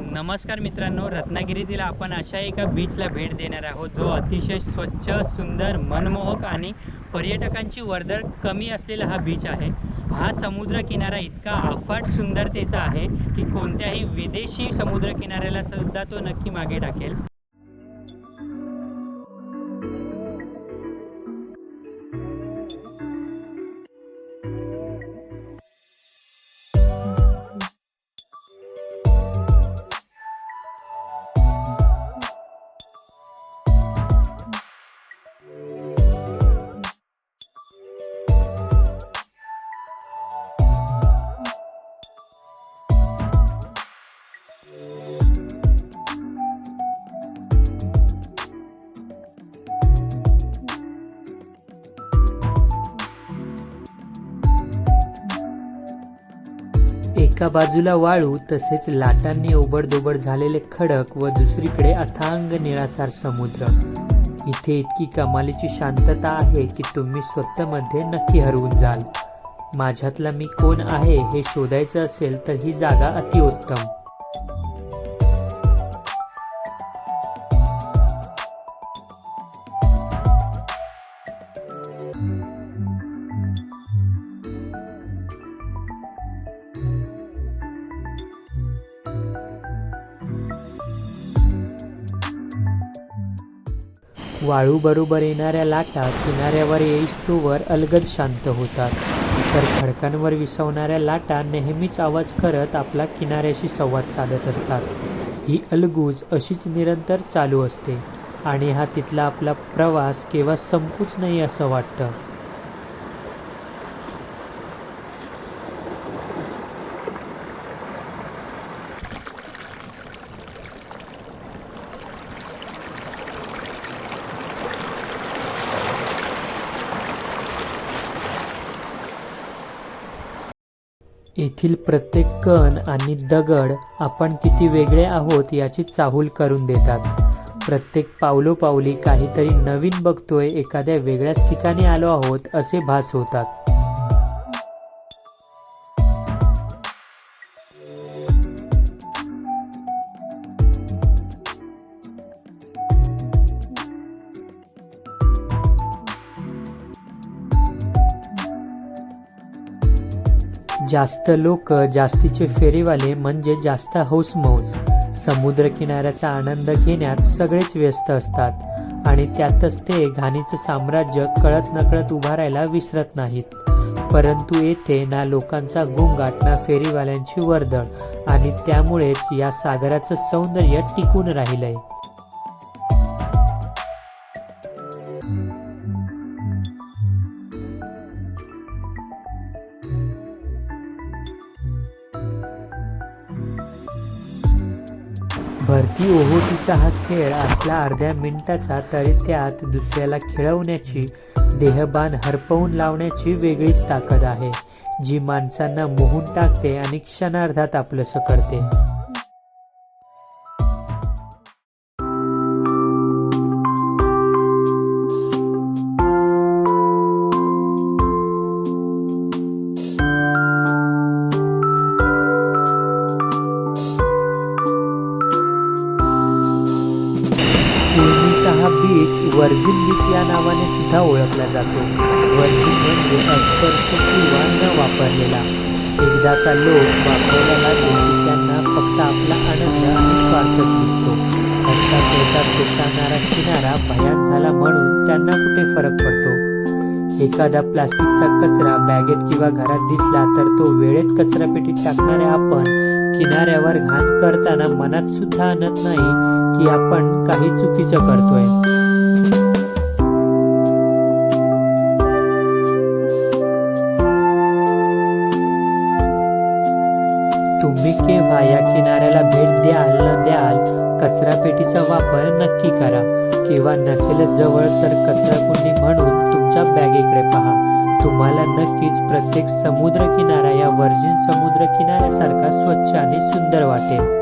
नमस्कार मित्रांनो रत्नागिरीतील आपण अशा एका बीचला भेट देणार आहोत जो अतिशय स्वच्छ सुंदर मनमोहक आणि पर्यटकांची वर्दळ कमी असलेला हा बीच आहे. हा समुद्र किनारा इतका अफाट सुंदरतेचा आहे की कोणत्याही विदेशी समुद्र किनाऱ्याला सुद्धा तो नक्की मागे टाकेल. एका बाजूला वाळू तसेच लाटांनी ओबडदोबड झालेले खडक व दुसरीकडे अथांग निळासार समुद्र. इथे इतकी कमालीची शांतता आहे की तुम्ही स्वतःमध्ये नक्की हरवून जाल. माझ्यातला मी कोण आहे हे शोधायचं असेल तर ही जागा अतिउत्तम. वाळू बरोबर येणाऱ्या लाटा किनाऱ्यावर येईस्तोवर अलगद शांत होतात. तर खडकांवर विसवणाऱ्या लाटा नेहमीच आवाज करत आपला किनाऱ्याशी संवाद साधत असतात. ही अलगूज अशीच निरंतर चालू असते आणि हा तिथला आपला प्रवास केव्हा संपूच नाही असं वाटतं. येथील प्रत्येक कण आणि दगड आपण किती वेगळे आहोत याची चाहूल करून देतात. प्रत्येक पावलोपावली काहीतरी नवीन बघतोय एखाद्या वेगळ्याच ठिकाणी आलो आहोत असे भास होतात. जास्त लोक जास्तीचे फेरीवाले म्हणजे जास्त हौसमौज. समुद्रकिनाऱ्याचा आनंद घेण्यात सगळेच व्यस्त असतात आणि त्यातच ते घाणीचं साम्राज्य कळत नकळत उभारायला विसरत नाहीत. परंतु येथे ना लोकांचा गोंगाट ना फेरीवाल्यांची वर्दळ आणि त्यामुळेच या सागराचं सौंदर्य टिकून राहिलंय. भरती ओहोटीचा हा खेळ असला अर्ध्या मिनिटाचा तरी त्यात दुसऱ्याला खेळवण्याची देहबान हरपवून लावण्याची वेगळीच ताकद आहे जी माणसांना मोहून टाकते आणि क्षणार्धात आपलंसं करते. बीच वर्जिन बीच या नावाने सुद्धा ओळखला जातो. वर्जिन म्हणजे अस्पर्श किंवा न वापरलेला. एकदाचा लोक वापरायला लागले की त्यांना फक्त आपला आनंद आणि स्वार्थच दिसतो. हसता खेळता फेसाळणारा किनारा भयान झाला म्हणून त्यांना कुठे फरक पडतो? एखादा प्लास्टिकचा कचरा बॅगेत किंवा घरात दिसला तर तो वेळेत कचरापेटीत टाकणारे आपण किनाऱ्यावर घाण करताना मनात सुद्धा आणत नाही. की आपण काही चुकीचं करतोय. तुम्ही केव्हा या किनाऱ्याला भेट द्याल न द्याल कचरापेटीचा वापर नक्की करा. किंवा नसेल जवळ तर कचराकुंडी म्हणून तुमच्या बॅगेकडे पहा. तुम्हाला नक्कीच प्रत्येक समुद्र किनारा या वर्जिन समुद्र किनाऱ्यासारखा स्वच्छ आणि सुंदर वाटेल.